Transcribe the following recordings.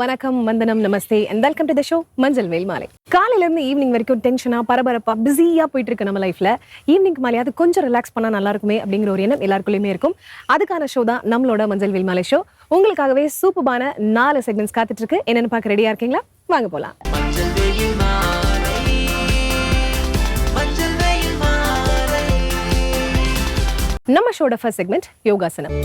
வணக்கம் வந்தனம் நமஸ்தே and welcome to the show Manjal Vel Malai. காலையில இருந்து ஈவினிங் வரைக்கும் டென்ஷனா பரபரப்பா பிஸியா போயிட்டு இருக்கு நம்ம லைஃப்ல ஈவினிங் மேலேயாவது கொஞ்சம் ரிலாக்ஸ் பண்ணா நல்லா இருக்குமே அப்படிங்கிற ஒரு எண்ணம் எல்லாருக்குள்ளயுமே இருக்கும். அதுக்கான ஷோ தான் நம்மளோட மஞ்சள் வேல் மாலை ஷோ உங்களுக்காகவே சூப்பரான நாலு செக்மெண்ட்ஸ் காத்துட்டு இருக்கு என்னன்னு பார்க்க ரெடியா இருக்கீங்களா? வாங்க போலாம். நம்ம ஷோட ஃபர்ஸ்ட் செக்மெண்ட் யோகாசனம்.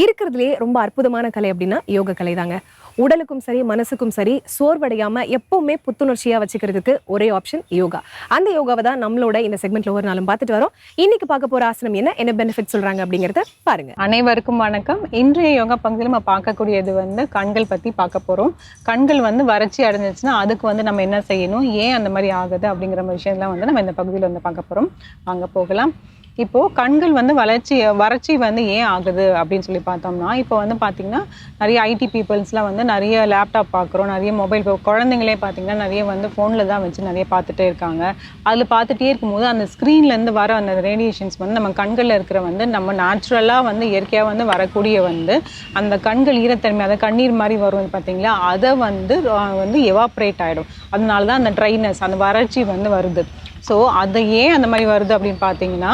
இருக்கிறதுலே ரொம்ப அற்புதமான கலை அப்படின்னா யோக கலை தாங்க உடலுக்கும் சரி மனசுக்கும் சரி சோர்வடையாம எப்பவுமே புத்துணர்ச்சியா வச்சுக்கிறதுக்கு ஒரே ஆப்ஷன் யோகா. அந்த யோகாவை தான் நம்மளோட இந்த செக்மெண்ட்ல ஒவ்வொரு நாளும் பார்த்துட்டு வரோம். இன்னைக்கு பார்க்க போற ஆசனம் என்ன? என்ன பெனிஃபிட் சொல்றாங்க அப்படிங்கறத பாருங்க. அனைவருக்கும் வணக்கம். இன்றைய யோகா பகுதியில் நம்ம பார்க்கக்கூடியது வந்து கண்கள் பற்றி பார்க்க போகிறோம் கண்கள் வந்து வறட்சி அடைஞ்சிச்சுன்னா அதுக்கு வந்து நம்ம என்ன செய்யணும்? ஏன் அந்த மாதிரி ஆகுது அப்படிங்கிற விஷயம்லாம் வந்து நம்ம இந்த பகுதியில் வந்து பார்க்க போகிறோம் வாங்க போகலாம். இப்போது கண்கள் வந்து வளர்ச்சி வறட்சி வந்து ஏன் ஆகுது அப்படின்னு சொல்லி பார்த்தோம்னா இப்போ வந்து பார்த்திங்கன்னா நிறைய ஐடி பீப்புள்ஸ்லாம் வந்து நிறைய லேப்டாப் பார்க்குறோம் நிறைய மொபைல் குழந்தைங்களே பார்த்தீங்கன்னா நிறைய வந்து ஃபோனில் தான் வச்சு நிறைய பார்த்துட்டே இருக்காங்க. அதில் பார்த்துட்டே இருக்கும்போது அந்த ஸ்க்ரீன்லேருந்து வர அந்த ரேடியேஷன்ஸ் வந்து நம்ம கண்களில் இருக்கிற வந்து நம்ம நேச்சுரலாக வந்து இயற்கையாக வந்து வரக்கூடிய வந்து அந்த கண்கள் ஈரத்தன்மை அதை கண்ணீர் மாதிரி வரும் பார்த்தீங்களா? அதை வந்து வந்து எவாப்ரேட் ஆகிடும் அதனால தான் அந்த ட்ரைனஸ் அந்த வறட்சி வந்து வருது. ஸோ அதை ஏன் அந்த மாதிரி வருது அப்படின்னு பார்த்தீங்கன்னா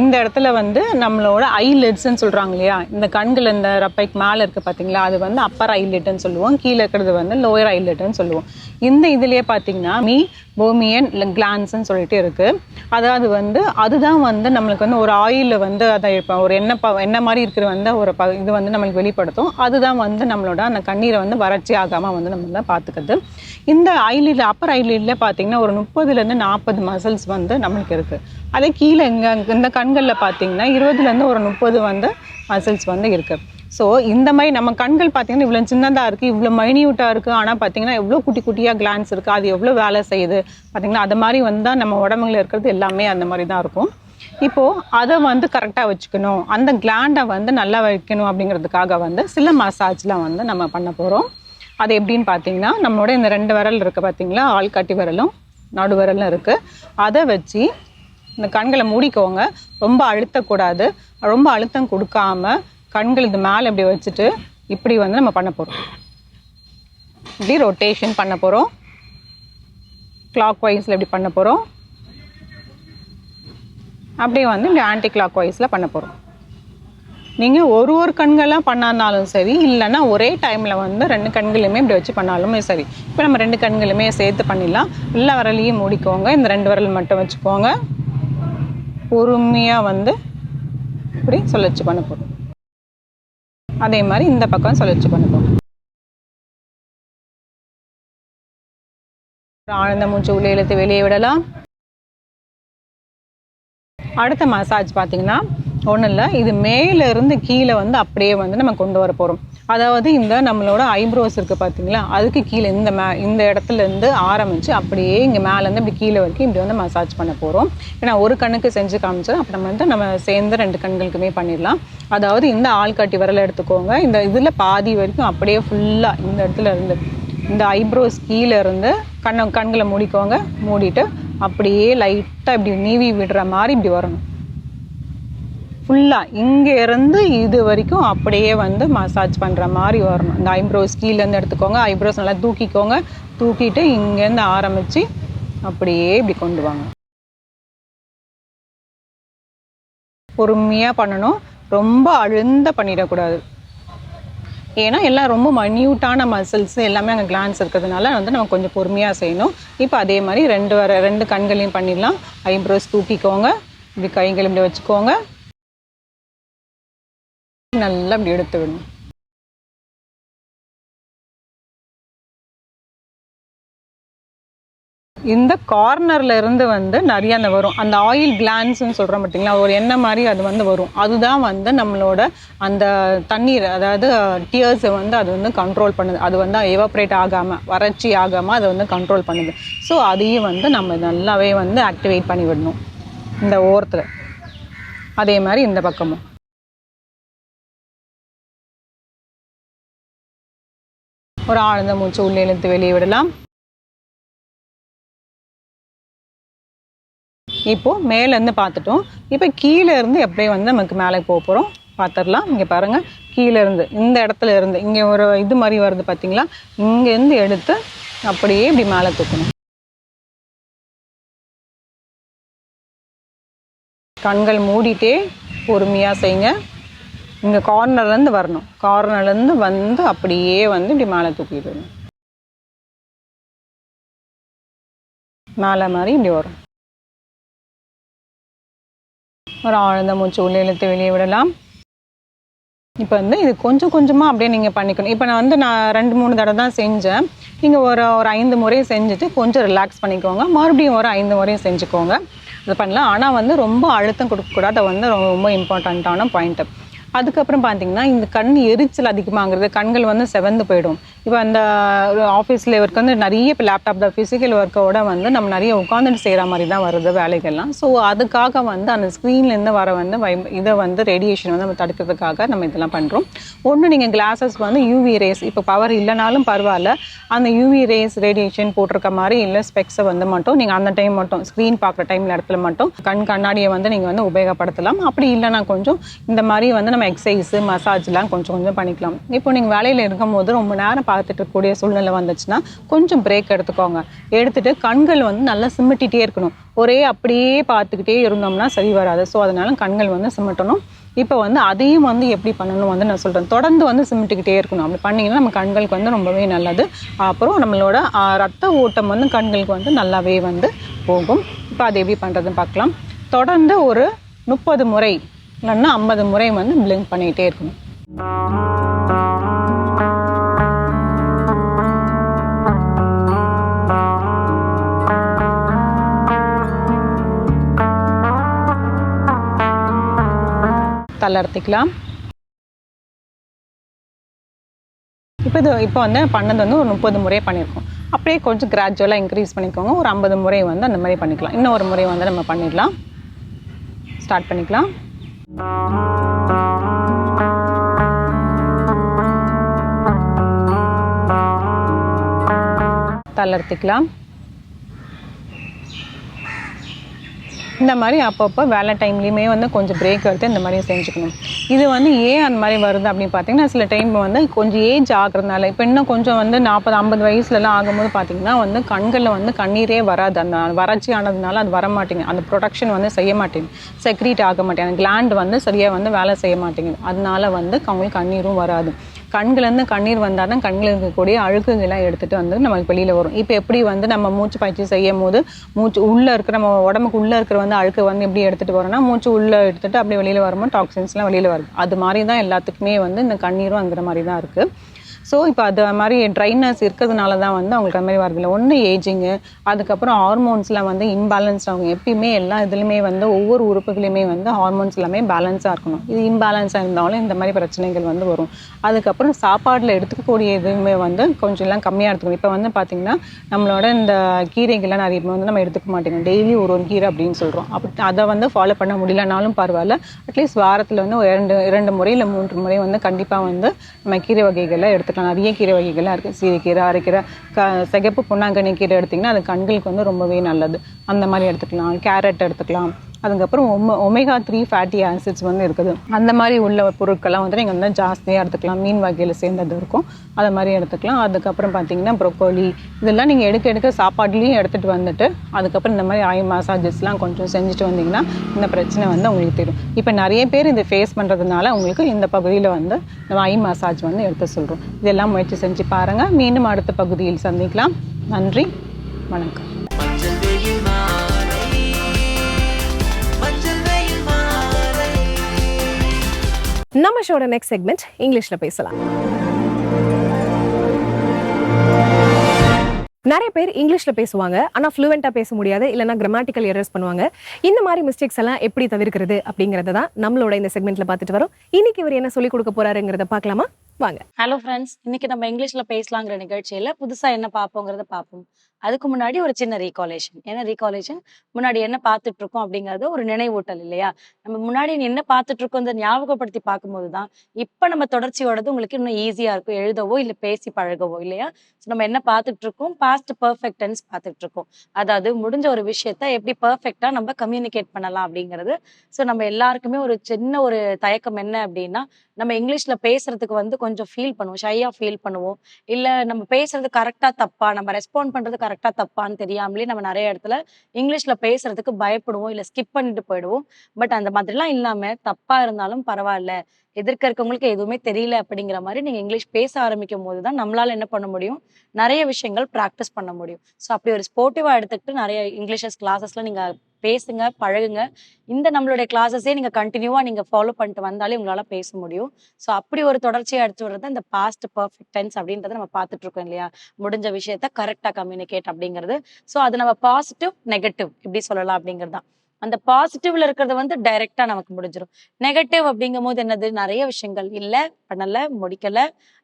இந்த இடத்துல வந்து நம்மளோட ஐலெட்ஸ்ன்னு சொல்கிறாங்க இல்லையா? இந்த கண்கள் இந்த ரப்பைக்கு மேலே இருக்குது பார்த்தீங்களா? அது வந்து அப்பர் ஐலெட்னு சொல்லுவோம். கீழே இருக்கிறது வந்து லோயர் ஐலெட்னு சொல்லுவோம். இந்த இதுலேயே பார்த்தீங்கன்னா மீ போமியன் கிளான்ஸ்ன்னு சொல்லிட்டு இருக்குது அதாவது வந்து அதுதான் வந்து நம்மளுக்கு வந்து ஒரு ஆயிலில் வந்து அதை இப்போ ஒரு எண்ணெய் ப எண்ணெய் மாதிரி இருக்கிற வந்து ஒரு ப இது வந்து நம்மளுக்கு வெளிப்படுத்தும். அதுதான் வந்து நம்மளோட அந்த கண்ணீரை வந்து வறட்சி ஆகாமல் வந்து நம்ம தான் பார்த்துக்குது இந்த ஐலிட் அப்பர் ஐலிட்ல பார்த்தீங்கன்னா ஒரு முப்பதுலேருந்து நாற்பது மசில்ஸ் வந்து நம்மளுக்கு இருக்குது அதே கீழே இங்கே இந்த கண்களில் பார்த்தீங்கன்னா இருபதுலேருந்து ஒரு முப்பது வந்து மசில்ஸ் வந்து இருக்குது ஸோ இந்த மாதிரி நம்ம கண்கள் பார்த்தீங்கன்னா இவ்வளோ சின்னதாக இருக்குது இவ்வளோ மைன்யூட்டாக இருக்குது ஆனால் பார்த்தீங்கன்னா எவ்வளோ குட்டி குட்டியாக கிளான்ஸ் இருக்குது அது எவ்வளோ வேலை செய்யுது. பார்த்தீங்கன்னா அது மாதிரி வந்தால் நம்ம உடம்புல இருக்கிறது எல்லாமே அந்த மாதிரி தான் இருக்கும். இப்போது அதை வந்து கரெக்டாக வச்சுக்கணும். அந்த கிளாண்டை வந்து நல்லா வைக்கணும் அப்படிங்கிறதுக்காக வந்து சில மசாஜ்லாம் வந்து நம்ம பண்ண போகிறோம் அது எப்படின்னு பார்த்தீங்கன்னா நம்மளோட இந்த ரெண்டு விரல் இருக்குது பார்த்தீங்களா ஆள்காட்டி விரலும் நடு விரலும் இருக்குது அதை வச்சு இந்த கண்களை மூடிக்கோங்க. ரொம்ப அழுத்தக்கூடாது. ரொம்ப அழுத்தம் கொடுக்காம கண்கள் இந்த மேலே இப்படி வச்சுட்டு இப்படி வந்து நம்ம பண்ண போகிறோம் இப்படி ரொட்டேஷன் பண்ண போகிறோம் கிளாக் வைஸில் இப்படி பண்ண போகிறோம் அப்படியே வந்து இப்படி ஆன்டி கிளாக் வைஸில் பண்ண போகிறோம் நீங்கள் ஒரு ஒரு கண்களாக பண்ணாலும் சரி இல்லைன்னா ஒரே டைமில் வந்து ரெண்டு கண்களுமே இப்படி வச்சு பண்ணாலுமே சரி. இப்போ நம்ம ரெண்டு கண்களுமே சேர்த்து பண்ணிடலாம். எல்லா விரலையும் மூடிக்கோங்க. இந்த ரெண்டு விரல் மட்டும் வச்சுக்கோங்க. பொறுமையாக வந்து இப்படி சொல்லச்சு பண்ண போகிறோம் அதே மாதிரி இந்த பக்கம் சுழற்சி பண்ண ஆழ்ந்த மூச்சு உள்ளே இழுத்து வெளியே விடலாம். அடுத்த மசாஜ் பார்த்தீங்கன்னா ஒன்றும் இல்லை இது மேலேருந்து கீழே வந்து அப்படியே வந்து நம்ம கொண்டு வர போகிறோம் அதாவது இந்த நம்மளோட ஐப்ரோஸ் இருக்குது பார்த்தீங்களா அதுக்கு கீழே இந்த மே இந்த இடத்துல இருந்து ஆரம்பித்து அப்படியே இங்கே மேலேருந்து இப்படி கீழே வரைக்கும் இப்படி வந்து மசாஜ் பண்ண போகிறோம் ஏன்னா ஒரு கண்ணுக்கு செஞ்சு காமிச்சேன் அப்புறம் வந்து நம்ம சேர்ந்து ரெண்டு கண்களுக்குமே பண்ணிடலாம். அதாவது இந்த ஆள்காட்டி விரலை எடுத்துக்கோங்க. இந்த இதில் பாதி வரைக்கும் அப்படியே ஃபுல்லாக இந்த இடத்துல இருந்து இந்த ஐப்ரோஸ் கீழே இருந்து கண்ணை கண்களை மூடிக்கோங்க. மூடிட்டு அப்படியே லைட்டாக இப்படி நீவி விடுற மாதிரி இப்படி வரணும். ஃபுல்லாக இங்கே இருந்து இது வரைக்கும் அப்படியே வந்து மசாஜ் பண்ணுற மாதிரி வரணும். இந்த ஐப்ரோஸ் கீழேருந்து எடுத்துக்கோங்க. ஐப்ரோஸ் நல்லா தூக்கிக்கோங்க. தூக்கிட்டு இங்கேருந்து ஆரம்பித்து அப்படியே இப்படி கொண்டு வாங்க. பொறுமையாக பண்ணணும். ரொம்ப அழுந்த பண்ணிடக்கூடாது. ஏன்னா எல்லாம் ரொம்ப மன்யூட்டான மசில்ஸ் எல்லாமே அங்கே கிளான்ஸ் இருக்கிறதுனால வந்து நம்ம கொஞ்சம் பொறுமையாக செய்யணும். இப்போ அதே மாதிரி ரெண்டு வர ரெண்டு கண்களையும் பண்ணிடலாம். ஐப்ரோஸ் தூக்கிக்கோங்க. இப்படி கைகள் இப்படி வச்சுக்கோங்க. நல்லா இப்படி எடுத்து விடணும் இந்த கார்னரில் இருந்து வந்து நிறைய அந்த வரும். அந்த ஆயில் கிளான்ஸ்னு சொல்கிறோம் பார்த்தீங்களா? ஒரு எண்ணெய் மாதிரி அது வந்து வரும். அதுதான் வந்து நம்மளோட அந்த தண்ணீர் அதாவது டியர்ஸை வந்து அது வந்து கண்ட்ரோல் பண்ணுது. அது வந்து எவாப்ரேட் ஆகாமல் வறட்சி ஆகாமல் அதை வந்து கண்ட்ரோல் பண்ணுது. ஸோ அதையும் வந்து நம்ம நல்லாவே வந்து ஆக்டிவேட் பண்ணி விடணும் இந்த ஓரத்தில். அதே மாதிரி இந்த பக்கமும். ஒரு ஆழ்ந்த மூச்சு உள்ளே இழுத்து வெளியே விடலாம். இப்போ மேலேருந்து பார்த்துட்டோம். இப்போ கீழே இருந்து எப்படியே வந்து நமக்கு மேலே போக போகிறோம் பார்த்துடலாம். இங்கே பாருங்கள் கீழே இருந்து இந்த இடத்துல இருந்து இங்கே ஒரு இது மாதிரி வருது பார்த்தீங்களா இங்கேருந்து எடுத்து அப்படியே இப்படி மேலே தூக்கணும். கண்கள் மூடிட்டே பொறுமையாக செய்யுங்க. இங்கே கார்னர்லேருந்து வரணும். கார்னர்லேருந்து வந்து அப்படியே வந்து இப்படி மேலே தூக்கிடணும் மேலே மாதிரி இப்படி வரும். ஒரு ஆழ்ந்த மூச்சு உள்ளே இழுத்து வெளியே விடலாம். இப்போ வந்து இது கொஞ்சம் கொஞ்சமாக அப்படியே நீங்கள் பண்ணிக்கணும். இப்போ நான் வந்து நான் ரெண்டு மூணு தடவை தான் செஞ்சேன். நீங்கள் ஒரு ஒரு ஐந்து முறை செஞ்சுட்டு கொஞ்சம் ரிலாக்ஸ் பண்ணிக்கோங்க. மறுபடியும் ஒரு ஐந்து முறையும் செஞ்சுக்கோங்க. இது பண்ணலாம். ஆனால் வந்து ரொம்ப அழுத்தம் கொடுக்கக்கூடாது. வந்து ரொம்ப ரொம்ப இம்பார்ட்டண்ட்டான பாயிண்ட்டு அதுக்கப்புறம் பார்த்தீங்கன்னா இந்த கண் எரிச்சல் அதிகமாகிறது கண்கள் வந்து செவந்து போயிடும். இப்போ அந்த ஆஃபீஸில் ஒர்க் வந்து நிறைய இப்போ லேப்டாப் தான் ஃபிசிக்கல் ஒர்க்கோட வந்து நம்ம நிறைய உட்காந்துட்டு செய்கிற மாதிரி தான் வருது வேலைகள்லாம். ஸோ அதுக்காக வந்து அந்த ஸ்க்ரீன்லேருந்து வர வந்து வை இதை வந்து ரேடியேஷன் வந்து நம்ம தடுக்கிறதுக்காக நம்ம இதெல்லாம் பண்ணுறோம் ஒன்று நீங்கள் கிளாஸஸ் வந்து யூவி ரேஸ் இப்போ பவர் இல்லைனாலும் பரவாயில்ல. அந்த யூவி ரேஸ் ரேடியேஷன் போட்டிருக்க மாதிரி இல்லை ஸ்பெக்ஸை வந்து மட்டும் நீங்கள் அந்த டைம் மட்டும் ஸ்க்ரீன் பார்க்குற டைமில் இடத்துல மட்டும் கண் கண்ணாடியை வந்து நீங்கள் வந்து உபயோகப்படுத்தலாம். அப்படி இல்லைனா கொஞ்சம் இந்த மாதிரி வந்து நம்ம எக்ஸசைஸு மசாஜ்லாம் கொஞ்சம் கொஞ்சம் பண்ணிக்கலாம். இப்போ நீங்கள் வேலையில் இருக்கும்போது ரொம்ப நேரம் பார்த்துட்டு இருக்கக்கூடிய சூழ்நிலை வந்துச்சுன்னா கொஞ்சம் பிரேக் எடுத்துக்கோங்க. எடுத்துகிட்டு கண்கள் வந்து நல்லா சிமிட்டிகிட்டே இருக்கணும். ஒரே அப்படியே பார்த்துக்கிட்டே இருந்தோம்னா சரி வராது. ஸோ அதனால கண்கள் வந்து சிமிட்டணும். இப்போ வந்து அதையும் வந்து எப்படி பண்ணணும் வந்து நான் சொல்கிறேன் தொடர்ந்து வந்து சிமிட்டுக்கிட்டே இருக்கணும். அப்படி பண்ணிங்கன்னா நம்ம கண்களுக்கு வந்து ரொம்பவே நல்லது. அப்புறம் நம்மளோட ரத்த ஓட்டம் வந்து கண்களுக்கு வந்து நல்லாவே வந்து போகும். இப்போ அதை எப்படி பண்ணுறதுன்னு பார்க்கலாம். தொடர்ந்து ஒரு முப்பது முறை இல்லைன்னா ஐம்பது முறை வந்து பிளிங்க் பண்ணிகிட்டே இருக்கணும். தளர்த்திக்கலாம். இப்போ இது இப்போ வந்து பண்ணது வந்து ஒரு முப்பது முறை பண்ணியிருக்கோம். அப்படியே கொஞ்சம் கிராஜுவலாக இன்க்ரீஸ் பண்ணிக்கோங்க. ஒரு ஐம்பது முறை வந்து அந்த மாதிரி பண்ணிக்கலாம். இன்னும் ஒரு முறை வந்து நம்ம பண்ணிடலாம். ஸ்டார்ட் பண்ணிக்கலாம். தளர்த்திக்கலாம். இந்த மாதிரி அப்பப்போ வேலை டைம்லேயுமே வந்து கொஞ்சம் பிரேக் எடுத்து இந்த மாதிரி செஞ்சுக்கணும். இது வந்து ஏன் அந்த மாதிரி வருது அப்படின்னு பார்த்தீங்கன்னா சில டைம் வந்து கொஞ்சம் ஏஜ் ஆகுறதுனால இப்போ இன்னும் கொஞ்சம் வந்து நாற்பது ஐம்பது வயசுலலாம் ஆகும்போது பார்த்திங்கன்னா வந்து கண்களில் வந்து கண்ணீரே வராது. அந்த வறட்சி ஆனதுனால அது வர மாட்டேங்குது. அந்த ப்ரொடக்ஷன் வந்து செய்ய மாட்டேங்குது. செக்ரீட் ஆக மாட்டேங்குது. அந்த gland வந்து சரியாக வந்து வேலை செய்ய மாட்டேங்குது. அதனால வந்து அவங்களுக்கு கண்ணீரும் வராது. கண்கள்லேருந்து கண்ணீர் வந்தால் தான் கண்ணில் இருக்கக்கூடிய அழுக்குகள்லாம் எடுத்துகிட்டு வந்து நமக்கு வெளியில் வரும். இப்போ எப்படி வந்து நம்ம மூச்சு பயிற்சி செய்யும் போது மூச்சு உள்ளே இருக்கிற நம்ம உடம்புக்கு உள்ளே இருக்கிற வந்து அழுக்கு வந்து எப்படி எடுத்துகிட்டு வரோம்னா மூச்சு உள்ளே எடுத்துகிட்டு அப்படியே வெளியில் வரும்போது டாக்ஸின்ஸ்லாம் வெளியில் வருது. அது மாதிரி தான் எல்லாத்துக்குமே வந்து இந்த கண்ணீரும் அங்கிற மாதிரி தான் இருக்குது ஸோ இப்போ அது மாதிரி ட்ரைனஸ் இருக்கிறதுனால தான் வந்து அவங்களுக்கு அந்த மாதிரி வரதில்லை ஒன்று ஏஜிங்கு அதுக்கப்புறம் ஹார்மோன்ஸ்லாம் வந்து இம்பேலன்ஸ் ஆகும். எப்பயுமே எல்லா இதுலையுமே வந்து ஒவ்வொரு உறுப்புகளையுமே வந்து ஹார்மோன்ஸ் எல்லாமே பேலன்ஸாக இருக்கணும். இது இம்பேலன்ஸாக இருந்தாலும் இந்த மாதிரி பிரச்சனைகள் வந்து வரும். அதுக்கப்புறம் சாப்பாட்டில் எடுத்துக்கக்கூடிய இதுவுமே வந்து கொஞ்சம் எல்லாம் கம்மியாக எடுத்துக்கணும். இப்போ வந்து பார்த்திங்கன்னா நம்மளோட இந்த கீரைகள்லாம் நிறைய வந்து நம்ம எடுத்துக்க மாட்டேங்க டெய்லி ஒரு ஒரு கீரை அப்படின்னு சொல்கிறோம் அப்படி அதை வந்து ஃபாலோ பண்ண முடியலனாலும் பரவாயில்ல. அட்லீஸ்ட் வாரத்தில் வந்து ஒரு இரண்டு இரண்டு முறை இல்லை மூன்று முறை வந்து கண்டிப்பாக வந்து நம்ம கீரை வகைகளை எடுத்துக்கலாம். நிறைய கீரை வகைகள்லாம் இருக்குது சீரைக்கீரை அரைக்கீரை க சிகப்பு பொன்னாங்கண்ணி கீரை எடுத்திங்கன்னா அது கண்களுக்கு வந்து ரொம்பவே நல்லது. அந்த மாதிரி எடுத்துக்கலாம். கேரட் எடுத்துக்கலாம். அதுக்கப்புறம் ஒம ஒமேகா த்ரீ ஃபேட்டி ஆசிட்ஸ் வந்து இருக்குது. அந்த மாதிரி உள்ள பொருட்கள்லாம் வந்து நீங்கள் வந்து ஜாஸ்தியாக எடுத்துக்கலாம். மீன் வகையில் சேர்ந்தது இருக்கும். அதை மாதிரி எடுத்துக்கலாம். அதுக்கப்புறம் பார்த்தீங்கன்னா ப்ரொக்கோலி இதெல்லாம் நீங்கள் எடுக்க எடுக்க சாப்பாட்லேயும் எடுத்துகிட்டு வந்துட்டு அதுக்கப்புறம் இந்த மாதிரி ஐ மசாஜஸ்லாம் கொஞ்சம் செஞ்சுட்டு வந்தீங்கன்னா இந்த பிரச்சனை வந்து உங்களுக்கு தெரியும் இப்போ நிறைய பேர் இதை ஃபேஸ் பண்ணுறதுனால உங்களுக்கு இந்த பகுதியில் வந்து நம்ம ஐ மசாஜ் வந்து எடுத்து சொல்கிறோம் இதெல்லாம் முயற்சி செஞ்சு பாருங்கள் மீண்டும் அடுத்த பகுதியில் சந்திக்கலாம். நன்றி. வணக்கம். நம்ம ஷோட நெக்ஸ்ட் செக்மெண்ட் இங்கிலீஷ்ல பேசலாம். நிறைய பேர் இங்கிலீஷ்ல பேசுவாங்க. ஆனா ஃப்ளூவெண்ட்டாக பேச முடியாது. இல்லைனா கிராமட்டிக்கல் எரர்ஸ் பண்ணுவாங்க. இந்த மாதிரி மிஸ்டேக்ஸ் எல்லாம் எப்படி தவிர்க்கிறது அப்படிங்கிறத தான் நம்மளோட இந்த செக்மெண்ட்ல பார்த்துட்டு வரோம். இன்னைக்கு இவர் என்ன சொல்லிக் கொடுக்க போறாருங்கிறத பார்க்கலாமா? வாங்க. ஹலோ ஃப்ரெண்ட்ஸ் இன்னைக்கு நம்ம இங்கிலீஷ்ல பேசலாங்கிற நிகழ்ச்சியில புதுசாக என்ன பார்ப்போங்கிறத பார்ப்போம். அதுக்கு முன்னாடி ஒரு சின்ன ரீகாலேஷன் ஏன்னா ரீகாலேஷன் முன்னாடி என்ன பார்த்துட்டு இருக்கோம் அப்படிங்கறது ஒரு நினைவூட்டல் இல்லையா? நம்ம முன்னாடி என்ன பார்த்துட்டு இருக்கோம் இந்த ஞாபகப்படுத்தி பார்க்கும்போது தான் இப்போ நம்ம தொடர்ச்சியோடது உங்களுக்கு இன்னும் ஈஸியா இருக்கும். எழுதவோ இல்லை பேசி பழகவோ இல்லையா? ஸோ நம்ம என்ன பார்த்துட்டு இருக்கோம் பாஸ்ட் பர்ஃபெக்ட் டென்ஸ் பார்த்துட்டு இருக்கோம் அதாவது முடிஞ்ச ஒரு விஷயத்த எப்படி பர்ஃபெக்டா நம்ம கம்யூனிகேட் பண்ணலாம் அப்படிங்கிறது. ஸோ நம்ம எல்லாருக்குமே ஒரு சின்ன ஒரு தயக்கம் என்ன அப்படின்னா நம்ம இங்கிலீஷ்ல பேசுறதுக்கு வந்து கொஞ்சம் ஃபீல் பண்ணுவோம். ஷையா ஃபீல் பண்ணுவோம். இல்லை நம்ம பேசுறது கரெக்டா தப்பா நம்ம ரெஸ்பாண்ட் பண்றது கரெக்டா தப்பான்னு தெரியாமலே நம்ம நிறைய இடத்துல இங்கிலீஷ்ல பேசுறதுக்கு பயப்படுவோம் இல்ல ஸ்கிப் பண்ணிட்டு போயிடுவோம். பட் அந்த மாதிரிலாம் இல்லாம தப்பா இருந்தாலும் பரவாயில்ல. எதிர்க்க இருக்கவங்களுக்கு எதுவுமே தெரியல அப்படிங்கிற மாதிரி நீங்க இங்கிலீஷ் பேச ஆரம்பிக்கும் போது தான் நம்மளால என்ன பண்ண முடியும்? நிறைய விஷயங்கள் ப்ராக்டிஸ் பண்ண முடியும். ஸோ அப்படி ஒரு ஸ்போர்ட்டிவா எடுத்துக்கிட்டு நிறைய இங்கிலீஷஸ் கிளாஸஸ்லாம் நீங்க பேசுங்க பழகுங்க. இந்த நம்மளுடைய கிளாஸஸே நீங்க கண்டினியூவா நீங்க ஃபாலோ பண்ணிட்டு வந்தாலே உங்களால பேச முடியும். ஸோ அப்படி ஒரு தொடர்ச்சியை எடுத்து வர்றது இந்த பாஸ்ட் பர்ஃபெக்ட் டென்ஸ் அப்படின்றத நம்ம பார்த்துட்டு இருக்கோம் இல்லையா? முடிஞ்ச விஷயத்த கரெக்டா கம்யூனிகேட் அப்படிங்கிறது. ஸோ அது நம்ம பாசிட்டிவ் நெகட்டிவ் இப்படி சொல்லலாம் அப்படிங்கிறது தான். அந்த பாசிட்டிவ்ல இருக்கிறது வந்து டைரக்டா நமக்கு முடிஞ்சிடும் நெகட்டிவ் அப்படிங்கும் போது என்னது? நிறைய விஷயங்கள். இல்ல பண்ணல முடிக்கல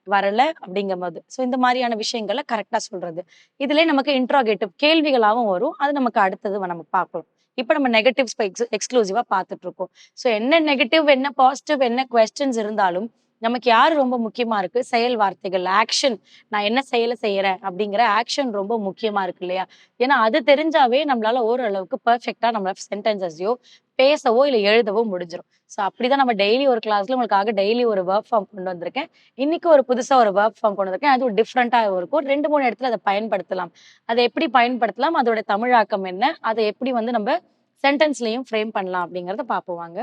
வரல அப்படிங்கும் போது ஸோ இந்த மாதிரியான விஷயங்களை கரெக்டா சொல்றது. இதுல நமக்கு இன்ட்ராகேட்டிவ் கேள்விகளாகவும் வரும். அது நமக்கு அடுத்தது நம்ம பார்க்கலாம். இப்போ நம்ம நெகட்டிவ்ஸ் எக்ஸ்க்ளூசிவா பார்த்துட்டு இருக்கோம். ஸோ என்ன நெகட்டிவ் என்ன பாசிட்டிவ் என்ன கொஸ்டின்ஸ் இருந்தாலும் நமக்கு யார் ரொம்ப முக்கியமா இருக்கு? செயல் வார்த்தைகள் ஆக்ஷன் நான் என்ன செயலை செய்யறேன்? அப்படிங்கிற ஆக்ஷன் ரொம்ப முக்கியமா இருக்கு இல்லையா? ஏன்னா அது தெரிஞ்சாவே நம்மளால ஓரளவுக்கு பர்ஃபெக்டா நம்மள சென்டென்சஸையோ பேசவோ இல்லை எழுதவோ முடிஞ்சிடும் ஸோ அப்படிதான் நம்ம டெய்லி ஒரு கிளாஸ்ல உங்களுக்காக டெய்லி ஒரு ஒர்க் ஃபார்ம் கொண்டு வந்திருக்கேன். இன்னைக்கு ஒரு புதுசா ஒரு ஒர்க் ஃபார்ம் கொண்டு வந்திருக்கேன். அது ஒரு டிஃப்ரெண்டாக இருக்கும் ரெண்டு மூணு இடத்துல அதை பயன்படுத்தலாம். அதை எப்படி பயன்படுத்தலாம்? அதோட தமிழாக்கம் என்ன? அதை எப்படி வந்து நம்ம சென்டென்ஸ்லயும் ஃப்ரேம் பண்ணலாம் அப்படிங்கறத பார்ப்போம் வாங்க.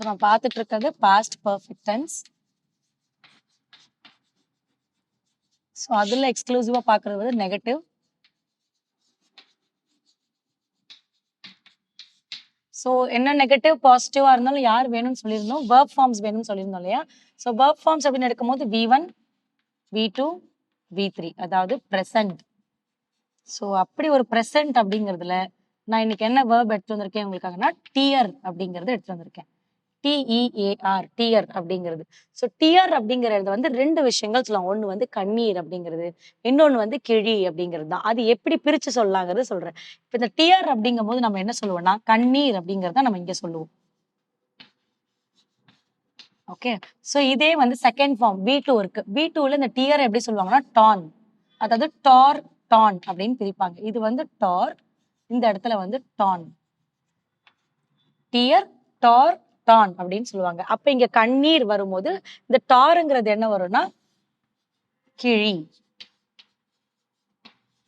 ஸோ நான் பார்த்துட்டு இருக்கிறது பாஸ்ட் பர்ஃபெக்ட் டென்ஸ் ஸோ அதில் எக்ஸ்க்ளூசிவாக பார்க்குறது வந்து நெகட்டிவ் ஸோ என்ன நெகட்டிவ் பாசிட்டிவாக இருந்தாலும் யார் வேணும்னு சொல்லியிருந்தோம்? வேர்ப் ஃபார்ம்ஸ் வேணும்னு சொல்லியிருந்தோம் இல்லையா? ஸோ வேர்ப் ஃபார்ம்ஸ் அப்படின்னு எடுக்கும்போது V one V two V three அதாவது ப்ரெசன்ட் ஸோ அப்படி ஒரு ப்ரெசன்ட் அப்படிங்கிறதுல நான் இன்னைக்கு என்ன வேர்ப் எடுத்து வந்திருக்கேன் உங்களுக்காகனா? டியர் அப்படிங்கிறது எடுத்து வந்திருக்கேன். T E A R tear அப்படிங்கிறது. ஸோ டியர் அப்படிங்கிறது வந்து ரெண்டு விஷயங்கள் சொல்லலாம். ஒன்று வந்து கண்ணீர் அப்படிங்கிறது இன்னொன்று வந்து கிழி அப்படிங்கிறது தான். அது எப்படி பிரிச்சு சொல்லலாங்கிறது சொல்றேன். இப்போ இந்த டியர் அப்படிங்கும் போது நம்ம என்ன சொல்லுவோம்னா கண்ணீர் அப்படிங்கிறத நம்ம இங்கே சொல்லுவோம். ஓகே ஸோ இதே வந்து செகண்ட் ஃபார்ம் பி டூ இருக்கு. பி டூல இந்த டியர் எப்படி சொல்லுவாங்கன்னா டான் அதாவது டார் டான் அப்படின்னு பிரிப்பாங்க. இது வந்து டார் இந்த இடத்துல வந்து டான் டியர் டார் டான் அப்படின்னு சொல்லுவாங்க. அப்ப இங்க கண்ணீர் வரும்போது இந்த டாருங்கிறது என்ன வரும்னா கிழி.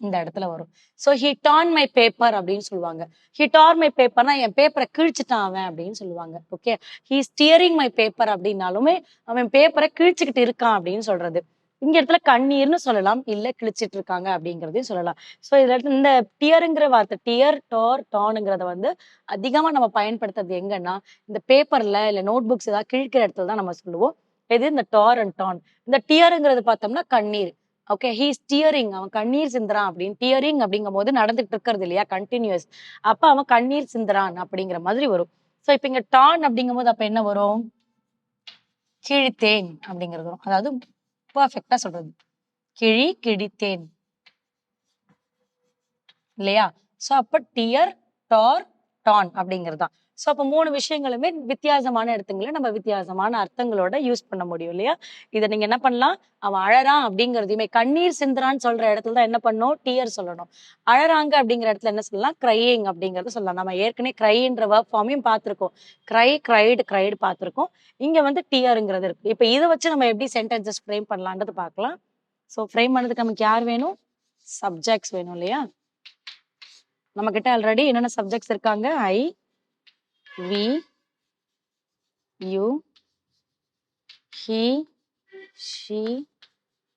இந்த இடத்துல வரும். So he torn my paper அப்படின்னு சொல்லுவாங்க. ஹி டார் மை பேப்பர்னா என் பேப்பரை கிழிச்சிட்டான் அவன் அப்படின்னு சொல்லுவாங்க. Okay he tearing my paper அப்படின்னாலுமே அவன் பேப்பரை கிழிச்சுக்கிட்டு இருக்கான் அப்படின்னு சொல்றது. இங்க இடத்துல கண்ணீர்னு சொல்லலாம். இல்ல கிழிச்சிட்டு இருக்காங்க அப்படிங்கறதையும் சொல்லலாம். சோ இதுல இந்த டியருங்கிற வார்த்தை டியர் டார் டானுங்கிறத வந்து அதிகமா நம்ம பயன்படுத்துறது எங்கன்னா இந்த பேப்பர்ல இல்ல நோட் புக்ஸ் ஏதாவது கிழிக்கிற இடத்துல தான் நம்ம சொல்லுவோம். இது இந்த டார் அண்ட் டான் இந்த டியருங்கிறது பார்த்தோம்னா கண்ணீர். ஓகே ஹீஸ் டியரிங் அவன் கண்ணீர் சிந்துறான் அப்படின்னு. டியரிங் அப்படிங்கும் போது நடந்துட்டு இருக்கிறது இல்லையா? கண்டினியூஸ் அப்ப அவன் கண்ணீர் சிந்துறான் அப்படிங்கிற மாதிரி வரும். சோ இப்ப இங்க டான் அப்படிங்கும் போது அப்ப என்ன வரும்? கிழித்தேன் அப்படிங்கிறது வரும். அதாவது பர்ஃபெக்டா சொல்றது. கிழி கிழித்தேன். இல்லையா? ஸோ அப்ப டியர் டார் டான் அப்படிங்கிறது தான் ஸோ அப்போ மூணு விஷயங்களுமே வித்தியாசமான இடத்துங்களை நம்ம வித்தியாசமான அர்த்தங்களோட யூஸ் பண்ண முடியும் இல்லையா? இதை நீங்க என்ன பண்ணலாம்? அவன் அழறான் அப்படிங்கிறதையுமே கண்ணீர் சிந்துறான்னு சொல்ற இடத்துல தான் என்ன பண்ணணும்? டியர் சொல்லணும். அழறாங்க அப்படிங்கிற இடத்துல என்ன சொல்லலாம்? கிரையிங் அப்படிங்கறத சொல்லலாம். நம்ம ஏற்கனவே கிரைன்ற ஒர்க் ஃபார்மையும் பார்த்துருக்கோம். கிரை கிரைடு கிரைடு பார்த்துருக்கோம். இங்க வந்து டியருங்கிறது இருக்கு. இப்போ இதை வச்சு நம்ம எப்படி சென்டென்சஸ் ஃப்ரேம் பண்ணலான்றது பார்க்கலாம். ஸோ ஃப்ரேம் பண்ணதுக்கு நமக்கு யார் வேணும்? சப்ஜெக்ட்ஸ் வேணும் இல்லையா? நம்ம கிட்ட ஆல்ரெடி என்னென்ன சப்ஜெக்ட்ஸ் இருக்காங்க? I we you he she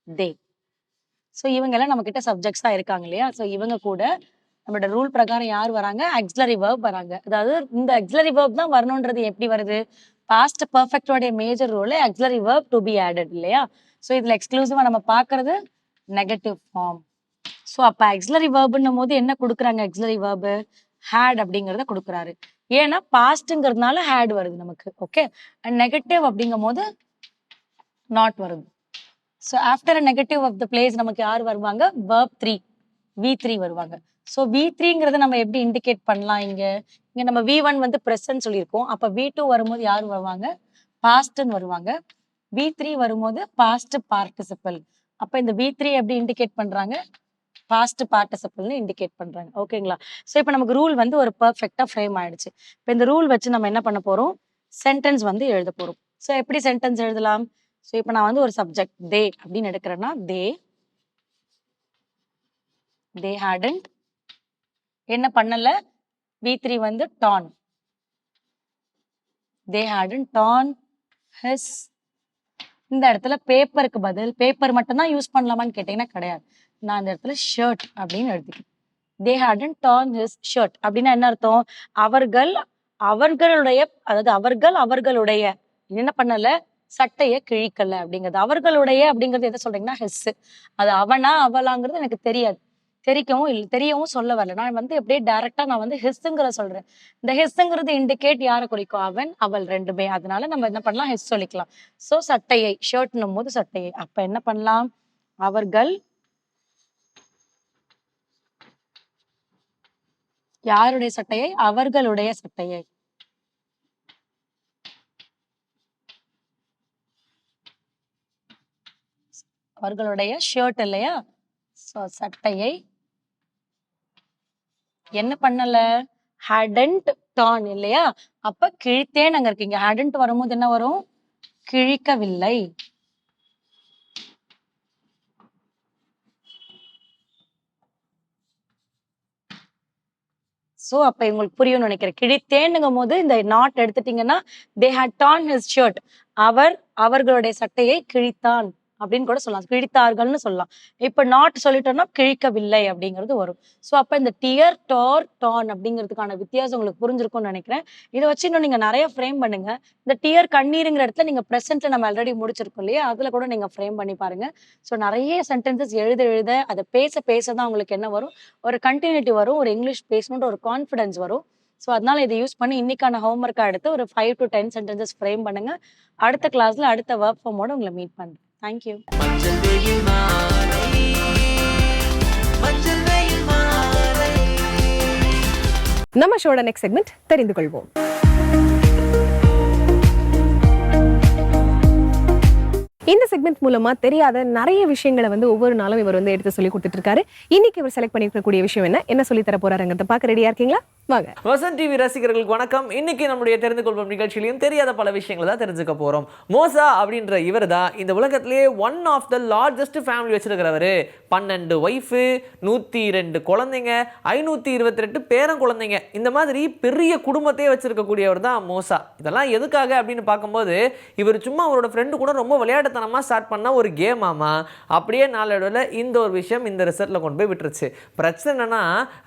they so இவங்க எல்லாம் நம்ம கிட்ட சப்ஜெக்ட்ஸ் தான் இருக்காங்க இல்லையா? ஸோ இவங்க கூட நம்மளோட ரூல் பிரகாரம் யார் வராங்க? அக்ஸ்லரி வேர்ப் வராங்க. அதாவது இந்த அக்ஸ்லரி வேர்ப் தான் வரணுன்றது எப்படி வருது? Past பர்ஃபெக்டோடைய major role auxiliary verb to be added இல்லையா? ஸோ இதில் எக்ஸ்க்ளூசிவாக நம்ம பார்க்கறது நெகட்டிவ் ஃபார்ம் ஸோ அப்ப ஆக்ஸிலரி வேர்புன்னும் போது என்ன கொடுக்குறாங்க? எக்ஸ்லரி வேர்பு ஹேட் அப்படிங்கறத கொடுக்குறாரு. ஏன்னா பாஸ்ட்ங்கிறதுனால ஹேட் வருது நமக்கு ஓகே அண்ட் நெகட்டிவ் அப்படிங்கும் போது நாட் வருது. So after negative of the place நமக்கு யார் வருவாங்க? வேர்ப் த்ரீ வி த்ரீ வருவாங்க. ஸோ வி த்ரீங்கிறத நம்ம எப்படி இண்டிகேட் பண்ணலாம் இங்க? இங்க நம்ம வி ஒன் வந்து ப்ரெசன்ட் சொல்லியிருக்கோம். அப்போ வி டூ வரும்போது யார் வருவாங்க? பாஸ்ட்னு வருவாங்க. வி த்ரீ வரும்போது பாஸ்ட் பார்ட்டிசிபல் அப்போ இந்த வி த்ரீ எப்படி இண்டிகேட் பண்றாங்க? பாஸ்ட் பார்ட்டிசிபிள்னு இண்டிகேட் பண்றாங்க. ஓகேங்களா ஸோ இப்போ நமக்கு ரூல் வந்து ஒரு பர்ஃபெக்டா ஃப்ரேம் ஆயிடுச்சு. இப்போ இந்த ரூல் வச்சு நம்ம என்ன பண்ண போறோம்? சென்டென்ஸ் வந்து எழுத போறோம். ஸோ எப்படி சென்டென்ஸ் எழுதலாம்? ஸோ இப்போ நான் வந்து ஒரு சப்ஜெக்ட் தே அப்படின்னு எடுக்கிறேன்னா தே தே ஹேடன்ட் என்ன பண்ணல? வி த்ரீ வந்து torn they hadn't torn his இந்த இடத்துல பேப்பருக்கு பதில் பேப்பர் மட்டும்தான் யூஸ் பண்ணலாமான்னு கேட்டீங்கன்னா கிடையாது. நான் இந்த இடத்துல ஷர்ட் அப்படின்னு எழுதிக்கிறேன் they hadn't torn his shirt அப்படின்னா என்ன அர்த்தம்? அவர்கள் அவர்களுடைய அதாவது அவர்கள் அவர்களுடைய என்ன பண்ணல? சட்டைய கிழிக்கல அப்படிங்கிறது. அவர்களுடைய அப்படிங்கிறது எதை சொல்றீங்கன்னா ஹெஸ் அது அவனா அவளாங்கிறது எனக்கு தெரியாது. தெரிக்கவும் இல்லை தெரியவும் சொல்ல வரல. நான் வந்து அப்படியே டைரக்டா நான் வந்து ஹெஸ்ஸுங்கிற சொல்றேன். இந்த ஹெஸ்ஸுங்கிறது இண்டிகேட் யாரை குறிக்கும்? அவன் அவள் ரெண்டுமே. அதனால நம்ம என்ன பண்ணலாம்? ஹெஸ் சொல்லிக்கலாம். ஸோ சட்டையை ஷர்ட்னும் போது சட்டையை. அப்ப என்ன பண்ணலாம்? அவர்கள் யாருடைய சட்டையை? அவர்களுடைய சட்டையை. அவர்களுடைய ஷர்ட் இல்லையா? So, சட்டையை என்ன பண்ணல? ஹேடன்ட் டான் இல்லையா? அப்ப கிழித்தேன் அங்க இருக்கீங்க. ஹேடன்ட் வரும்போது என்ன வரும்? கிழிக்கவில்லை. சோ அப்ப உங்களுக்கு புரியும்னு நினைக்கிறேன். கிழித்தேன்னுங்கும் போது இந்த நாட் எடுத்துட்டீங்கன்னா they had torn his shirt அவர் அவர்களுடைய சட்டையை கிழித்தான். அப்படின்னு கூட சொல்லலாம். கிழித்தார்கள்னு சொல்லலாம். இப்ப நாட் சொல்லிட்டோம்னா கிழிக்கவில்லை அப்படிங்கிறது வரும். ஸோ அப்ப இந்த டியர் டார் டான் அப்படிங்கிறதுக்கான வித்தியாசம் உங்களுக்கு புரிஞ்சிருக்கும்னு நினைக்கிறேன். இதை வச்சு இன்னும் நீங்க நிறைய ஃப்ரேம் பண்ணுங்க. இந்த டியர் கண்ணீருங்கிற இடத்துல நீங்க ப்ரெசென்ட்ல நம்ம ஆல்ரெடி முடிச்சிருக்கோம் இல்லையா? அதுல கூட நீங்க ஃப்ரேம் பண்ணி பாருங்க. ஸோ நிறைய சென்டென்சஸ் எழுத எழுத அதை பேச பேச தான் உங்களுக்கு என்ன வரும்? ஒரு கண்டினியூட்டி வரும் ஒரு இங்கிலீஷ் பேசணுன்ற ஒரு கான்ஃபிடன்ஸ் வரும். ஸோ அதனால இதை யூஸ் பண்ணி இன்னைக்கான ஹோம்ஒர்க்கை எடுத்து ஒரு five to ten sentences frame பண்ணுங்க. அடுத்த கிளாஸ்ல அடுத்த ஒர்க் ஃபார்மோட உங்களை மீட் பண்ணுறேன் தேங்க்யூ மஞ்சள் வெயில் மாலை மஞ்சள் வெயில் மாலை நம்ம ஷோட நெக்ஸ்ட் செக்மெண்ட் தெரிந்து கொள்வோம் செக்மெண்ட் மூலமா தெரியாத நிறைய விஷயங்களை வந்து ஒவ்வொரு நாளும் இவர் வந்து எடுத்து சொல்லி கொடுத்துட்டு இருக்காரு இன்னைக்கு இவர் செலக்ட் பண்ணிருக்கக்கூடிய விஷயம் என்ன? என்ன சொல்லி தர போறாருங்கிறத பார்க்க ரெடியா இருக்கீங்களா? வாங்க. வசன் டிவி ரசிகர்களுக்கு வணக்கம். இன்னைக்கு நம்முடைய தெரிந்து கொள்வோம் நிகழ்ச்சியிலையும் தெரியாத பல விஷயங்களை தான் தெரிஞ்சுக்க போறோம். மோசா அப்படின்ற இவர் தான் இந்த உலகத்திலேயே one of the largest family வச்சிருக்கிறவர். பன்னெண்டு ஒய்ஃபு நூற்றி ரெண்டு குழந்தைங்க ஐநூற்றி இருபத்தி ரெண்டு பேரன் குழந்தைங்க. இந்த மாதிரி பெரிய குடும்பத்தையே வச்சிருக்கக்கூடியவர் தான் மோசா. இதெல்லாம் எதுக்காக அப்படின்னு பார்க்கும்போது இவர் சும்மா அவரோட ஃப்ரெண்டு கூட ரொம்ப விளையாட்டுத்தனமாக ஸ்டார்ட் பண்ண ஒரு கேம் ஆமாம் அப்படியே நாளடைவில் இந்த ஒரு விஷயம் இந்த ரிசல்ட்டில் கொண்டு போய் விட்டுருச்சு. பிரச்சனை என்னன்னா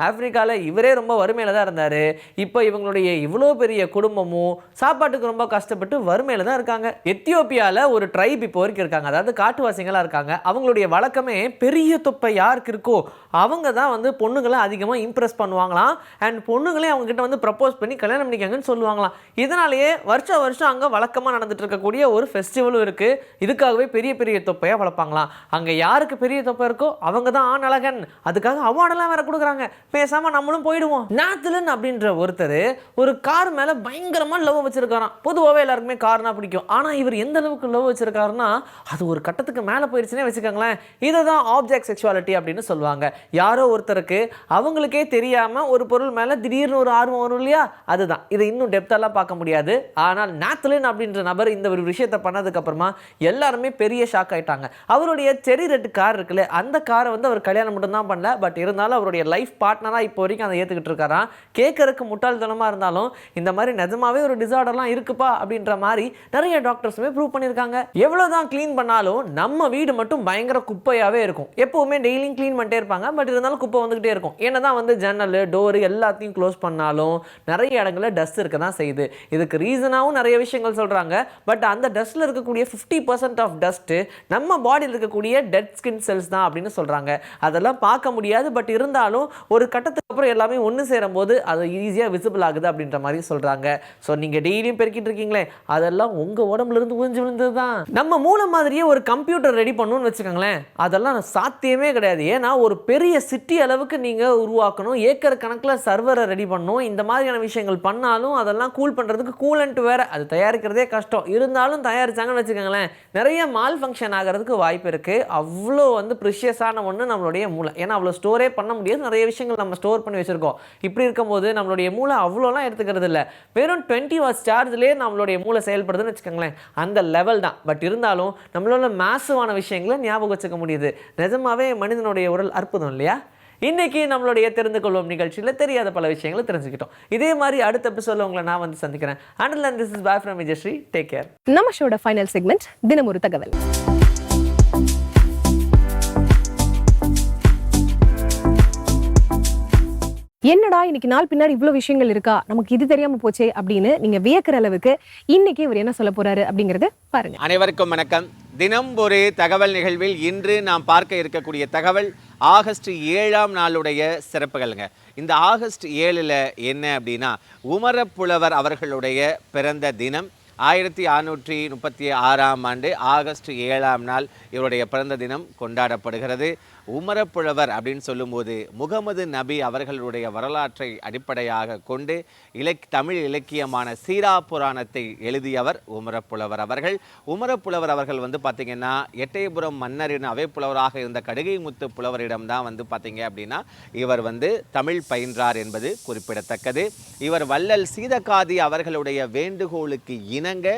ஆப்பிரிக்காவில் இவரே ரொம்ப வறுமையில் தான் இருந்தார். இப்போ இவங்களுடைய இவ்வளோ பெரிய குடும்பமும் சாப்பாட்டுக்கு ரொம்ப கஷ்டப்பட்டு வறுமையில் தான் இருக்காங்க. எத்தியோப்பியாவில் ஒரு ட்ரைப் இப்போ வரைக்கும் இருக்காங்க. அதாவது காட்டுவாசிகளாக இருக்காங்க. அவங்களுடைய வழக்கமே பெரிய தொப்பை யாருக்கு இருக்கோ அவங்க தான் வந்து பொண்ணுங்களை அதிகமாக இம்ப்ரெஸ் பண்ணுவாங்களாம். அண்ட் பொண்ணுங்களே அவங்க கிட்ட வந்து ப்ரப்போஸ் பண்ணி கல்யாணம் பண்ணிக்காங்கன்னு சொல்லுவாங்களாம். இதனாலேயே வருஷம் வருஷம் அங்கே வழக்கமாக நடந்துட்டு இருக்கக்கூடிய ஒரு ஃபெஸ்டிவலும் இருக்குது இதுக்காகவே பெரிய பெரிய தொப்பையாக வளர்ப்பாங்களாம். அங்கே யாருக்கு பெரிய தொப்பை இருக்கோ அவங்க தான் ஆண் அழகன். அதுக்காக அவார்டெல்லாம் வேற கொடுக்குறாங்க. பேசாமல் நம்மளும் போயிடுவோம். நாத்துலன் அப்படின்ற ஒருத்தர் ஒரு கார் மேலே பயங்கரமாக லவ் வச்சிருக்காராம். பொதுவாகவே எல்லாருக்குமே கார்னா பிடிக்கும். ஆனால் இவர் எந்த அளவுக்கு லவ் வச்சிருக்காருன்னா அது ஒரு கட்டத்துக்கு மேலே போயிடுச்சுன்னே வச்சுக்கோங்களேன். இதை தான் ஆப்ஜெக்ட் செக்ஷுவாலிட்டி அப்படின்னு சொல்லுவாங்க. யாரோ ஒருத்தருக்கு அவங்களுக்கே தெரியாமல் ஒரு பொருள் மேலே திடீர்னு ஒரு ஆர்வம் வரும் இல்லையா? அதுதான். இதை இன்னும் டெப்த்தெல்லாம் பார்க்க முடியாது. ஆனால் நாத்லின் அப்படின்ற நபர் இந்த ஒரு விஷயத்தை பண்ணதுக்கு அப்புறமா எல்லாருமே பெரிய ஷாக் ஆயிட்டாங்க. அவருடைய செரி ரெட் கார் இருக்குல்ல அந்த காரை வந்து அவர் கல்யாணம் மட்டும்தான் பண்ணல. பட் இருந்தாலும் அவருடைய லைஃப் பார்ட்னராக இப்போ வரைக்கும் அதை ஏற்றுக்கிட்டு இருக்காராம். கேட்கறதுக்கு முட்டாள்தனமாக இருந்தாலும் இந்த மாதிரி நிஜமாவே ஒரு டிசார்டர்லாம் இருக்குப்பா அப்படின்ற மாதிரி நிறைய டாக்டர்ஸுமே ப்ரூவ் பண்ணியிருக்காங்க. எவ்வளோதான் க்ளீன் பண்ணாலும் நம்ம வீடு மட்டும் பயங்கர குப்பையாகவே இருக்கும். எப்போவுமே டெய்லியும் க்ளீன் பண்ணிட்டே இருப்பாங்க. பட் இருந்தாலும் குப்பை வந்துக்கிட்டே இருக்கும். என்ன தான் வந்து ஜன்னல் டோரு எல்லாத்தையும் க்ளோஸ் பண்ணாலும் நிறைய இடங்களில் டஸ்ட் இருக்க தான் செய்யுது. இதுக்கு ரீசனாகவும் நிறைய விஷயங்கள் சொல்கிறாங்க பட் அந்த டஸ்ட்டில் இருக்கக்கூடிய fifty percent of dust dust நம்ம பாடியில் இருக்கக்கூடிய டெட் ஸ்கின் செல்ஸ் தான் அப்படின்னு சொல்கிறாங்க அதெல்லாம் பார்க்க முடியாது பட் இருந்தாலும் ஒரு கட்டத்துக்கு அப்புறம் எல்லாமே ஒன்று சேரும்போது அது ஈஸியாக விசிபிள் ஆகுது அப்படின்ற மாதிரி சொல்கிறாங்க ஸோ நீங்கள் டெய்லியும் பெருக்கிட்டு இருக்கீங்களே அதெல்லாம் உங்கள் உடம்புலேருந்து உறிஞ்சு விழுந்தது தான் நம்ம மூளை மாதிரியே ஒரு கம்ப்யூட்டர் ரெடி பண்ணணும்னு வச்சுக்கோங்களேன் அதெல்லாம் சாத்தியமே கிடையாது. ஏன்னா ஒரு பெரிய சிட்டி அளவுக்கு நீங்கள் உருவாக்கணும் ஏக்கர் கணக்கில் சர்வரை ரெடி பண்ணணும் இந்த மாதிரியான விஷயங்கள் பண்ணாலும் அதெல்லாம் கூல் பண்ணுறதுக்கு கூலண்ட் வேறு. அது தயாரிக்கிறதே கஷ்டம். இருந்தாலும் தயாரிச்சாங்கன்னு வச்சுக்கோங்களேன் நிறைய மால் ஃபங்க்ஷன் ஆகிறதுக்கு வாய்ப்பு இருக்குது அவ்வளோ வந்து ப்ரிஷியஸான ஒன்று நம்மளுடைய மூளை. ஏன்னா அவ்வளோ ஸ்டோரே பண்ண முடியாது. நிறைய விஷயங்கள் நம்ம ஸ்டோர் பண்ணி வச்சுருக்கோம். இப்படி இருக்கும்போது நம்மளுடைய மூளை அவ்வளோலாம் எடுத்துக்கிறது இல்லை. வெறும் டுவெண்ட்டி வாட்ஸ் சார்ஜ்லேயே நம்மளுடைய மூளை செயல்படுதுன்னு வச்சுக்கோங்களேன். அந்த லெவல் தான். பட் இருந்தாலும் நம்மளால மேசிவான விஷயங்களை ஞாபகம் வச்சுக்க முடியுது. நிஜமாகவே மனிதனுடைய உடல் அற்புதம் இல்லையா? இன்னைக்கு நம்மளுடைய தெரிந்து கொள்வோம் நிகழ்ச்சியில் தெரியாத பல விஷயங்களை தெரிஞ்சுக்கிட்டோம். இதே மாதிரி அடுத்த எபிசோட உங்களை நான் வந்து சந்திக்கிறேன். And this is bye from Vijayasri take care நம்ம ஷோட ஃபைனல் செக்மெண்ட் தினம் ஒரு தகவல். என்னடா இன்னைக்கு நாள் பின்னாடி இவ்வளவு விஷயங்கள் இருக்கா? நமக்கு இது தெரியாம போச்சே அப்படின்னு நீங்க வியக்கிற அளவுக்கு இன்னைக்கு இவர் என்ன சொல்ல போறாரு அப்படிங்கறது பாருங்க. அனைவருக்கும் வணக்கம். தினம் ஒரு தகவல் நிகழ்வில் இன்று நாம் பார்க்க இருக்கக்கூடிய தகவல் ஆகஸ்ட் ஏழாம் நாளுடைய சிறப்புகள்ங்க. இந்த ஆகஸ்ட் ஏழில் என்ன அப்படின்னா உமரப்புலவர் அவர்களுடைய பிறந்த தினம் ஆயிரத்தி அறுநூற்றி முப்பத்தி ஆறாம் ஆண்டு ஆகஸ்ட் ஏழாம் நாள் இவருடைய பிறந்த தினம் கொண்டாடப்படுகிறது. உமரப்புலவர் அப்படின்னு சொல்லும்போது முகமது நபி அவர்களுடைய வரலாற்றை அடிப்படையாக கொண்டு இலக் தமிழ் இலக்கியமான சீரா புராணத்தை எழுதியவர் உமரப்புலவர் அவர்கள். உமரப்புலவர் அவர்கள் வந்து பார்த்திங்கன்னா எட்டயபுரம் மன்னரின் அவைப்புலவராக இருந்த கடுகை முத்து புலவரிடம் தான் வந்து பார்த்திங்க அப்படின்னா இவர் வந்து தமிழ் பயின்றார் என்பது குறிப்பிடத்தக்கது. இவர் வள்ளல் சீதகாதி அவர்களுடைய வேண்டுகோளுக்கு இணங்க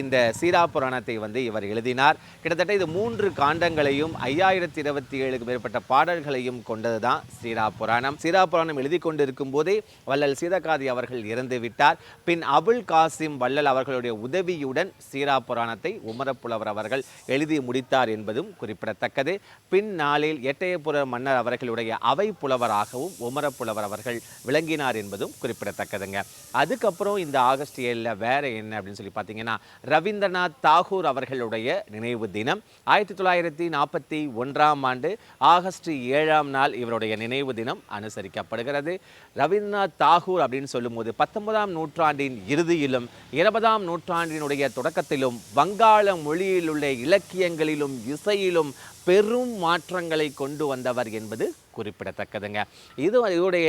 இந்த சீரா புராணத்தை வந்து இவர் எழுதினார். கிட்டத்தட்ட இது மூன்று காண்டங்களையும் ஐயாயிரத்தி இருபத்தி ஏழுக்கு மேற்பட்ட பாடல்களையும் கொண்டது தான் சீரா புராணம். சீரா புராணம் எழுதி கொண்டிருக்கும் போதே வள்ளல் சீதகாதி அவர்கள் இறந்து விட்டார். பின் அபுல் காசிம் வள்ளல் அவர்களுடைய உதவியுடன் சீரா புராணத்தை உமரப்புலவர் அவர்கள் எழுதி முடித்தார் என்பதும் குறிப்பிடத்தக்கது. பின் நாளில் எட்டயபுர மன்னர் அவர்களுடைய அவை புலவராகவும் உமரப்புலவர் அவர்கள் விளங்கினார் என்பதும் குறிப்பிடத்தக்கதுங்க. அதுக்கப்புறம் இந்த ஆகஸ்ட் ஏழில் வேற என்ன அப்படின்னு சொல்லி பார்த்தீங்கன்னா ரவீந்திரநாத் தாகூர் அவர்களுடைய நினைவு தினம். ஆயிரத்தி தொள்ளாயிரத்தி நாற்பத்தி ஒன்றாம் ஆண்டு ஆகஸ்ட் ஏழாம் நாள் இவருடைய நினைவு தினம் அனுசரிக்கப்படுகிறது. ரவீந்திரநாத் தாகூர் அப்படின்னு சொல்லும்போது பத்தொன்பதாம் நூற்றாண்டின் இறுதியிலும் இருபதாம் நூற்றாண்டினுடைய தொடக்கத்திலும் வங்காள மொழியில் உள்ள இலக்கியங்களிலும் இசையிலும் பெரும் மாற்றங்களை கொண்டு வந்தவர் என்பது குறிப்பிடத்தக்கதுங்க. இது இவருடைய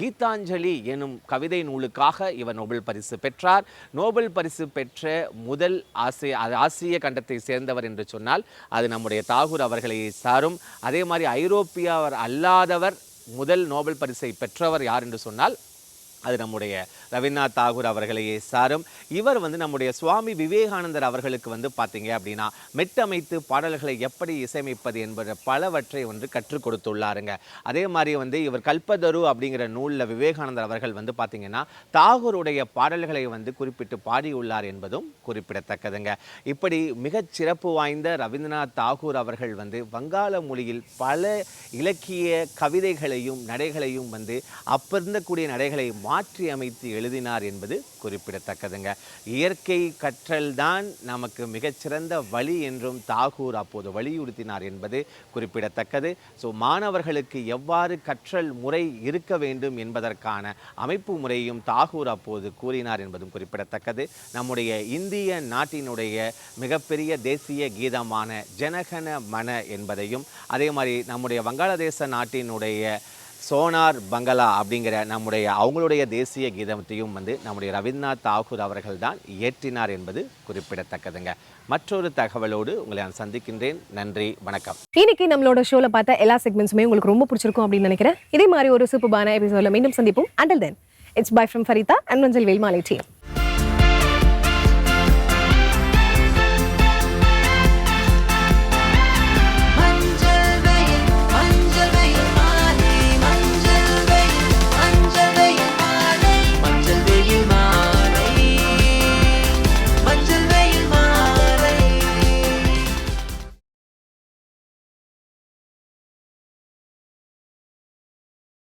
கீதாஞ்சலி எனும் கவிதை நூலுக்காக இவர் நோபல் பரிசு பெற்றார். நோபல் பரிசு பெற்ற முதல் ஆசிய ஆசிய கண்டத்தை சேர்ந்தவர் என்று சொன்னால் அது நம்முடைய தாகூர் அவர்களை சாரும். அதே மாதிரி ஐரோப்பியவர் அல்லாதவர் முதல் நோபல் பரிசை பெற்றவர் யார் என்று சொன்னால் அது நம்முடைய ரவீந்திரநாத் தாகூர் அவர்களையே சாரும். இவர் வந்து நம்முடைய சுவாமி விவேகானந்தர் அவர்களுக்கு வந்து பார்த்தீங்க அப்படின்னா மெட்டமைத்து பாடல்களை எப்படி இசையமைப்பது என்பது பலவற்றை வந்து கற்றுக் கொடுத்துள்ளாருங்க. அதே மாதிரி வந்து இவர் கல்பதரு அப்படிங்கிற நூலில் விவேகானந்தர் அவர்கள் வந்து பார்த்தீங்கன்னா தாகூருடைய பாடல்களை வந்து குறிப்பிட்டு பாடியுள்ளார் என்பதும் குறிப்பிடத்தக்கதுங்க. இப்படி மிகச் சிறப்பு வாய்ந்த ரவீந்திரநாத் தாகூர் அவர்கள் வந்து வங்காள மொழியில் பல இலக்கிய கவிதைகளையும் நடைகளையும் வந்து அப்போ இருந்தக்கூடிய நடைகளை மாற்றி அமைத்து எழுதினார் என்பது குறிப்பிடத்தக்கதுங்க. இயற்கை கற்றல் தான் நமக்கு மிகச்சிறந்த வழி என்றும் தாகூர் அப்போது வலியுறுத்தினார் என்பது குறிப்பிடத்தக்கது. ஸோ மாணவர்களுக்கு எவ்வாறு கற்றல் முறை இருக்க வேண்டும் என்பதற்கான அமைப்பு முறையும் தாகூர் அப்போது கூறினார் என்பதும் குறிப்பிடத்தக்கது. நம்முடைய இந்திய நாட்டினுடைய மிகப்பெரிய தேசிய கீதமான ஜனகன மன என்பதையும் அதே மாதிரி நம்முடைய வங்காளதேச நாட்டினுடைய சோனார் பங்களா அப்படிங்கிற நம்முடைய அவங்களுடைய தேசிய கீதத்தையும் வந்து நம்முடைய ரவீந்திரநாத் தாகூர் அவர்கள் தான் இயற்றினார் என்பது குறிப்பிடத்தக்கதுங்க. மற்றொரு தகவலோடு உங்களை நான் சந்திக்கின்றேன். நன்றி வணக்கம். இன்னைக்கு நம்மளோட ஷோல பார்த்த எல்லா செக்மெண்ட்ஸுமே உங்களுக்கு ரொம்ப பிடிச்சிருக்கும் அப்படின்னு நினைக்கிறேன். இதே மாதிரி ஒரு சூப்பர்பான எபிசோட மீண்டும் சந்திப்போம். Until then it's bye from Farida and Manjal Velmalai team